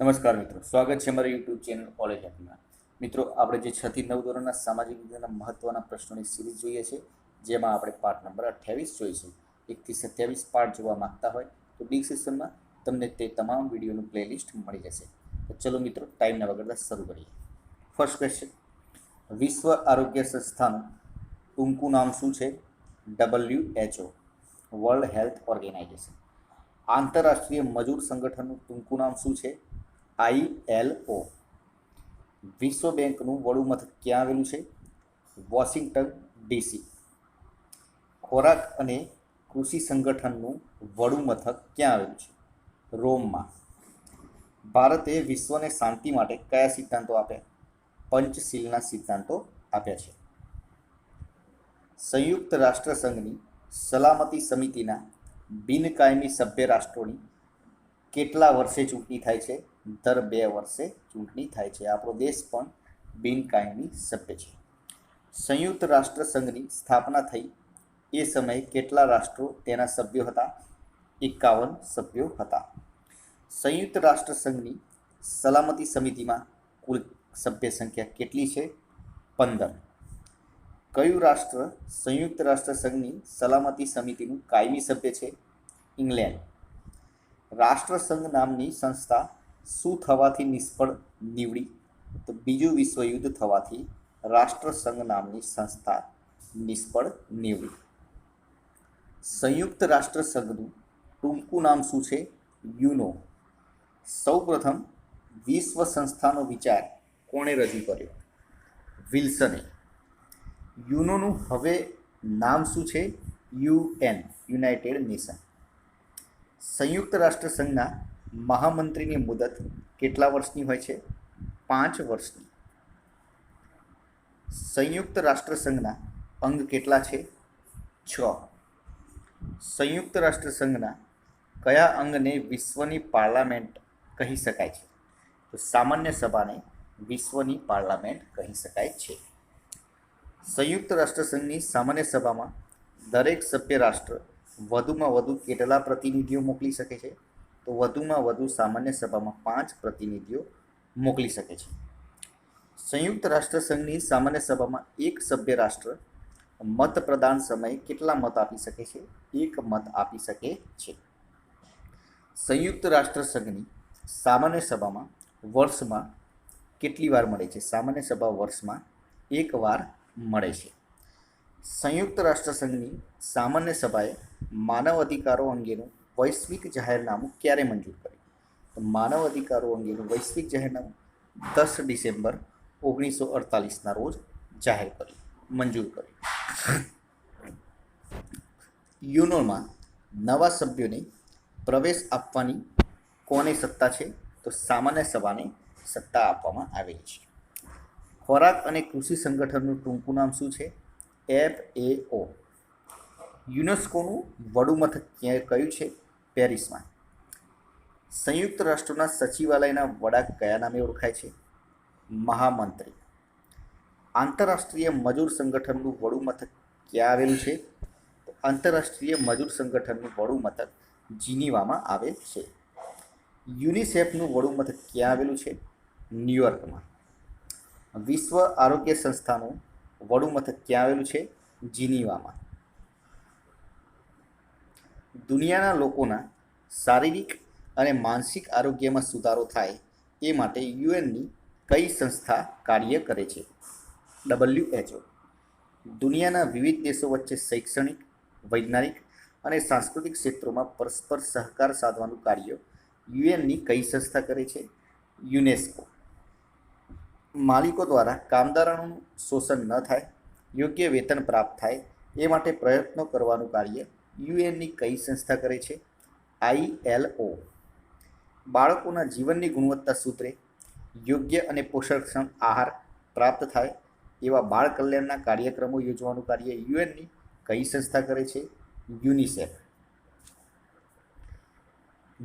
નમસ્કાર મિત્રો, સ્વાગત છે અમારી યુટ્યુબ ચેનલ કોલેજ એપમાં મિત્રો, આપણે જે છથી નવ ધોરણના સામાજિક વિજ્ઞાનના મહત્ત્વના પ્રશ્નોની સિરીઝ જોઈએ છે, જેમાં આપણે પાઠ નંબર અઠ્યાવીસ જોઈશું એકથી સત્યાવીસ પાઠ જોવા માંગતા હોય, તો ડિસ્ક્રિપ્શનમાં તમને તે તમામ વિડીયોનું પ્લેલિસ્ટ મળી જશે. તો ચલો મિત્રો ટાઈમના વગરતા શરૂ કરીએ. ફર્સ્ટ ક્વેશ્ચન વિશ્વ આરોગ્ય સંસ્થાનું ટૂંકું નામ શું છે? W HO world health organization આંતરરાષ્ટ્રીય મજૂર સંગઠનનું ટૂંકું નામ શું છે? આઈએલઓ વિશ્વ બેંકનું વડું મથક ક્યાં આવેલું છે? Washington DC. ખોરાક અને કૃષિ સંગઠનનું વડું મથક ક્યાં આવેલું છે? રોમમાં. ભારતે વિશ્વને શાંતિ માટે કયા સિદ્ધાંતો આપ્યા? પંચશીલના સિદ્ધાંતો આપ્યા છે. સંયુક્ત રાષ્ટ્રસંઘની સલામતી સમિતિના બિનકાયમી સભ્ય રાષ્ટ્રોની કેટલા વર્ષે ચૂંટણી થાય છે? દર બે વર્ષે ચૂંટણી થાય છે. આપણો દેશ પણ બિનકાયમી સભ્ય છે. સંયુક્ત રાષ્ટ્ર સંઘની સ્થાપના થઈ. એ સમયે કેટલા રાષ્ટ્રો તેના સભ્યો હતા? એકાવન સભ્યો હતા. સંયુક્ત રાષ્ટ્ર સંઘની સલામતી સમિતિમાં કુલ સભ્ય સંખ્યા કેટલી છે? પંદર. કયું રાષ્ટ્ર સંયુક્ત રાષ્ટ્ર સંઘની સલામતી સમિતિનું કાયમી સભ્ય છે? ઇંગ્લેન્ડ. રાષ્ટ્રસંઘ નામની સંસ્થા શું થવાથી નિષ્ફળ નીવડી? તો બીજું વિશ્વયુદ્ધ થવાથી રાષ્ટ્રસંઘ નામની સંસ્થા નિષ્ફળ નીવડી. સંયુક્ત રાષ્ટ્રસંઘનું ટૂંકું નામ શું છે? યુનો સૌપ્રથમ વિશ્વ સંસ્થાનો વિચાર કોણે રજૂ કર્યો? વિલ્સને. યુનોનું હવે નામ શું છે? UN united nation. સંયુક્ત રાષ્ટ્ર સંઘના મહામંત્રીની મુદત કેટલા વર્ષની હોય છે? પાંચ વર્ષની. સંયુક્ત રાષ્ટ્રસંઘના અંગ કેટલા છે? છ. સંયુક્ત રાષ્ટ્રસંઘના કયા અંગને વિશ્વની પાર્લામેન્ટ કહી શકાય છે? તો સામાન્ય સભાને વિશ્વની પાર્લામેન્ટ કહી શકાય છે. સંયુક્ત રાષ્ટ્રસંઘની સામાન્ય સભામાં દરેક સભ્ય રાષ્ટ્ર વધુમાં વધુ કેટલા પ્રતિનિધિઓ મોકલી શકે છે? તો વધુમાં વધુ સામાન્ય સભામાં પાંચ પ્રતિનિધિઓ મોકલી શકે છે. સંયુક્ત રાષ્ટ્રસંઘની સામાન્ય સભામાં એક સભ્ય રાષ્ટ્ર મત પ્રદાન સમયે કેટલા મત આપી શકે છે? એક મત આપી શકે છે. સંયુક્ત રાષ્ટ્રસંઘની સામાન્ય સભામાં વર્ષમાં કેટલી વાર મળે છે? સામાન્ય સભા વર્ષમાં એક વાર મળે છે. સંયુક્ત રાષ્ટ્રસંઘની સામાન્ય સભાએ માનવ અધિકારો અંગેનું વૈશ્વિક જાહેરનામું ક્યારે મંજૂર કર્યું? તો માનવ અધિકારો અંગેનું વૈશ્વિક જાહેરનામું દસ ડિસેમ્બર ઓગણીસો અડતાલીસના રોજ જાહેર કર્યું, મંજૂર કર્યું. યુનોમાં નવા સભ્યોને પ્રવેશ આપવાની કોને સત્તા છે? તો સામાન્ય સભાને સત્તા આપવામાં આવેલી છે. ખોરાક અને કૃષિ સંગઠનનું ટૂંકું નામ શું છે? એફ એ ઓ. યુનેસ્કોનું વડું મથક ક્યાં કયું છે? પેરિસમાં. સંયુક્ત રાષ્ટ્રોના સચિવાલયના વડા કયા નામે ઓળખાય છે? મહામંત્રી. આંતરરાષ્ટ્રીય મજૂર સંગઠનનું વડું મથક ક્યાં આવેલું છે? આંતરરાષ્ટ્રીય મજૂર સંગઠનનું વડું મથક જીનીવામાં આવેલ છે. યુનિસેફનું વડું મથક ક્યાં આવેલું છે? ન્યુયોર્કમાં. વિશ્વ આરોગ્ય સંસ્થાનું વડું મથક ક્યાં આવેલું છે? જીનીવામાં. દુનિયાના લોકોના શારીરિક અને માનસિક આરોગ્યમાં સુધારો થાય એ માટે યુએનની કઈ સંસ્થા કાર્ય કરે છે? ડબલ્યુએચઓ દુનિયાના વિવિધ દેશો વચ્ચે શૈક્ષણિક, વૈજ્ઞાનિક અને સાંસ્કૃતિક ક્ષેત્રોમાં પરસ્પર સહકાર સાધવાનું કાર્ય યુએનની કઈ સંસ્થા કરે છે? યુનેસ્કો. માલિકો દ્વારા કામદારોનું શોષણ ન થાય, યોગ્ય વેતન પ્રાપ્ત થાય એ માટે પ્રયત્નો કરવાનું કાર્ય યુએનની કઈ સંસ્થા કરે છે? આઈએલઓ બાળકોના જીવનની ગુણવત્તા સૂત્રે યોગ્ય અને પોષણક્ષમ આહાર પ્રાપ્ત થાય એવા બાળ કલ્યાણના કાર્યક્રમો યોજવાનું કાર્ય યુએનની કઈ સંસ્થા કરે છે? યુનિસેફ.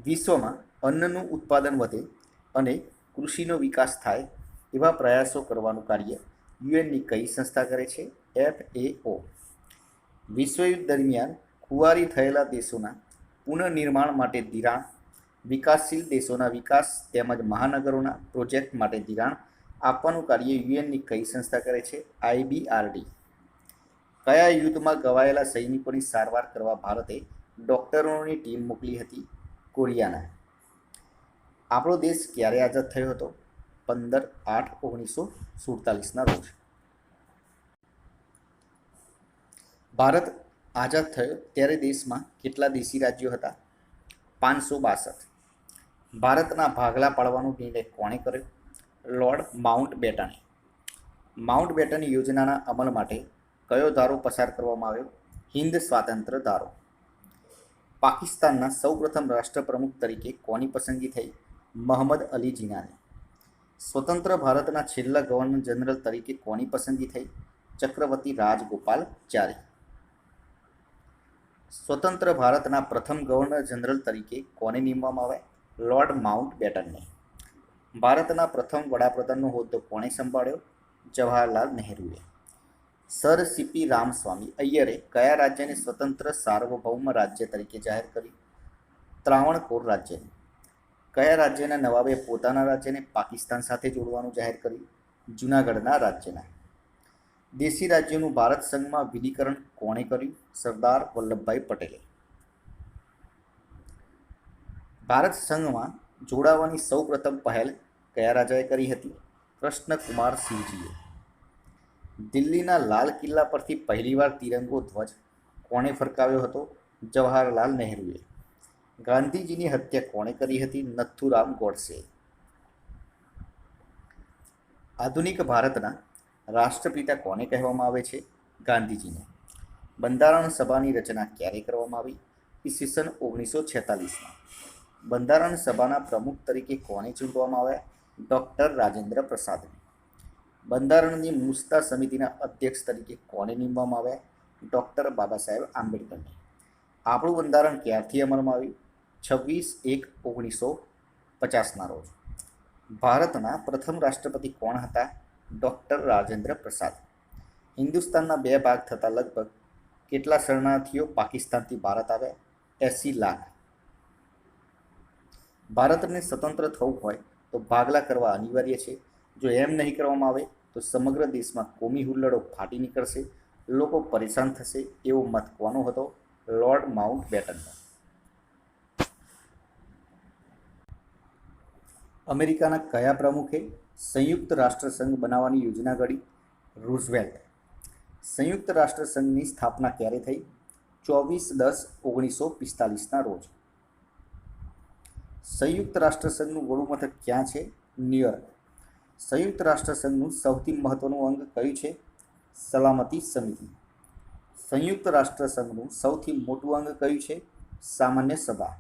વિશ્વમાં અન્નનું ઉત્પાદન વધે અને કૃષિનો વિકાસ થાય એવા પ્રયાસો કરવાનું કાર્ય યુએનની કઈ સંસ્થા કરે છે? F A O. વિશ્વયુદ્ધ દરમિયાન ખુવારી થયેલા દેશોના પુનઃનિર્માણ માટે ધિરાણ, વિકાસશીલ દેશોના વિકાસ તેમજ મહાનગરોના પ્રોજેક્ટ માટે ધિરાણ આપવાનું કાર્ય યુએનની કઈ સંસ્થા કરે છે? આઈબીઆરડી. કયા યુદ્ધમાં ગવાયેલા સૈનિકોની સારવાર કરવા ભારતે ડૉક્ટરોની ટીમ મોકલી હતી? કોરિયાના. આપણો દેશ ક્યારે આઝાદ થયો હતો? પંદર આઠ ઓગણીસો સુડતાલીસના રોજ. ભારત આઝાદ થયો ત્યારે દેશમાં કેટલા દેશી રાજ્યો હતા? પાંચસો બાસઠ. ભારતના ભાગલા પાડવાનો નિર્ણય કોણે કર્યો? લોર્ડ માઉન્ટ બેટને. માઉન્ટ બેટન યોજનાના અમલ માટે કયો ધારો પસાર કરવામાં આવ્યો? હિન્દ સ્વાતંત્ર્ય ધારો. પાકિસ્તાનના સૌપ્રથમ રાષ્ટ્રપ્રમુખ તરીકે કોની પસંદગી થઈ? મોહમ્મદ અલી જીનાની સ્વતંત્ર ભારતના છેલ્લા ગવર્નર જનરલ તરીકે કોની પસંદગી થઈ? ચક્રવર્તી રાજગોપાલચારી સ્વતંત્ર ભારતના પ્રથમ ગવર્નર જનરલ તરીકે કોને નિમવામાં આવ્યા લોર્ડ માઉન્ટ બેટનને ભારતના પ્રથમ વડાપ્રધાનનો હોદ્દો કોણે સંભાળ્યો? જવાહરલાલ નહેરુએ. સર સીપી રામસ્વામી અય્યરે કયા રાજ્યને સ્વતંત્ર સાર્વભૌમ રાજ્ય તરીકે જાહેર કર્યું? ત્રાવણકોર રાજ્યને. કયા રાજ્યના નવાબે પોતાના રાજ્યને પાકિસ્તાન સાથે જોડવાનું જાહેર કર્યું? જૂનાગઢના રાજ્યના. દેશી રાજ્યોનું ભારત સંઘમાં વિલીકરણ કોણે કર્યું? સરદાર વલ્લભભાઈ પટેલે. ભારત સંઘમાં જોડાવાની સૌપ્રથમ પહેલ કયા રાજાએ કરી હતી? કૃષ્ણકુમાર સિંહજીએ. દિલ્હીના લાલ કિલ્લા પરથી પહેલીવાર તિરંગો ધ્વજ કોણે ફરકાવ્યો હતો? જવાહરલાલ નહેરુએ. ગાંધીજીની હત્યા કોણે કરી હતી? નથુરામ ગોડસે. આધુનિક ભારતના રાષ્ટ્રપિતા કોને કહેવામાં આવે છે? ગાંધીજીને. બંધારણ સભાની રચના ક્યારે કરવામાં આવી? ઈસવીસન ઓગણીસો છેતાલીસમાં. બંધારણ સભાના પ્રમુખ તરીકે કોને ચૂંટવામાં આવ્યા? ડૉક્ટર રાજેન્દ્ર પ્રસાદને. બંધારણની મુસ્તા સમિતિના અધ્યક્ષ તરીકે કોને નીમવામાં આવ્યા? ડૉક્ટર બાબા સાહેબ આંબેડકરને. આપણું બંધારણ ક્યારથી અમલમાં આવ્યું? છવ્વીસ એક ઓગણીસો પચાસના રોજ. ભારતના પ્રથમ રાષ્ટ્રપતિ કોણ હતા? ડૉક્ટર રાજેન્દ્ર પ્રસાદ. હિન્દુસ્તાનના બે ભાગ થતાં લગભગ કેટલા શરણાર્થીઓ પાકિસ્તાનથી ભારત આવ્યા એસી લાખ. ભારતને સ્વતંત્ર થવું હોય તો ભાગલા કરવા અનિવાર્ય છે. જો એમ નહીં કરવામાં આવે તો સમગ્ર દેશમાં કોમી હુલ્લડો ફાટી નીકળશે, લોકો પરેશાન થશે એવો મત કોનો હતો? લોર્ડ માઉન્ટ બેટનનો. અમેરિકાના કયા પ્રમુખે સંયુક્ત રાષ્ટ્રસંઘ બનાવવાની યોજના ઘડી, રૂઝવેલ્ટ. સંયુક્ત રાષ્ટ્રસંઘની સ્થાપના ક્યારે થઈ? ચોવીસ દસ ઓગણીસો પિસ્તાલીસના રોજ. સંયુક્ત રાષ્ટ્રસંઘનું વડુમથક ક્યાં છે? ન્યુયોર્ક. સંયુક્ત રાષ્ટ્રસંઘનું સૌથી મહત્વનું અંગ કયું છે? સલામતી સમિતિ. સંયુક્ત રાષ્ટ્રસંઘનું સૌથી મોટું અંગ કયું છે? સામાન્ય સભા.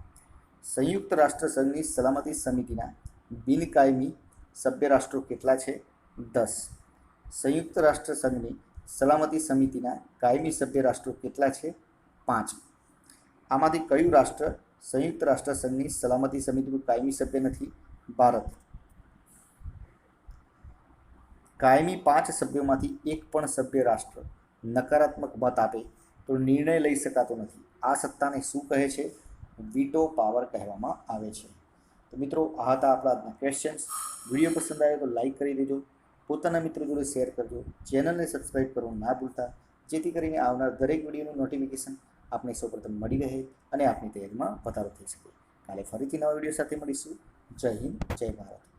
સંયુક્ત રાષ્ટ્રસંઘની સલામતી સમિતિના બિનકાયમી સભ્ય રાષ્ટ્રો કેટલા છે? દસ. સંયુક્ત રાષ્ટ્ર સંઘની સલામતી સમિતિના કાયમી સભ્ય રાષ્ટ્રો કેટલા છે? પાંચ. આમાંથી કયું રાષ્ટ્ર સંયુક્ત રાષ્ટ્રસંઘની સલામતી સમિતિનું કાયમી સભ્ય નથી? ભારત. કાયમી પાંચ સભ્યોમાંથી એક પણ સભ્ય રાષ્ટ્ર નકારાત્મક મત આપે તો નિર્ણય લઈ શકાતો નથી. આ સત્તાને શું કહે છે? વીટો પાવર કહેવામાં આવે છે. તો મિત્રો, આ હતા આપણા આજના ક્વેશ્ચન્સ વીડિયો પસંદ આવે તો લાઈક કરી દેજો. પોતાના મિત્રો જોડે શેર કરજો. ચેનલને સબસ્ક્રાઈબ કરવું ના ભૂલતા. જેથી કરીને આવનાર દરેક વિડીયોનું નોટિફિકેશન આપને સૌપ્રથમ મળી રહે અને આપની તૈયારીમાં વધારો થઈ શકે. કાલે ફરીથી નવા વીડિયો સાથે મળીશું. જય હિન્દ, જય ભારત.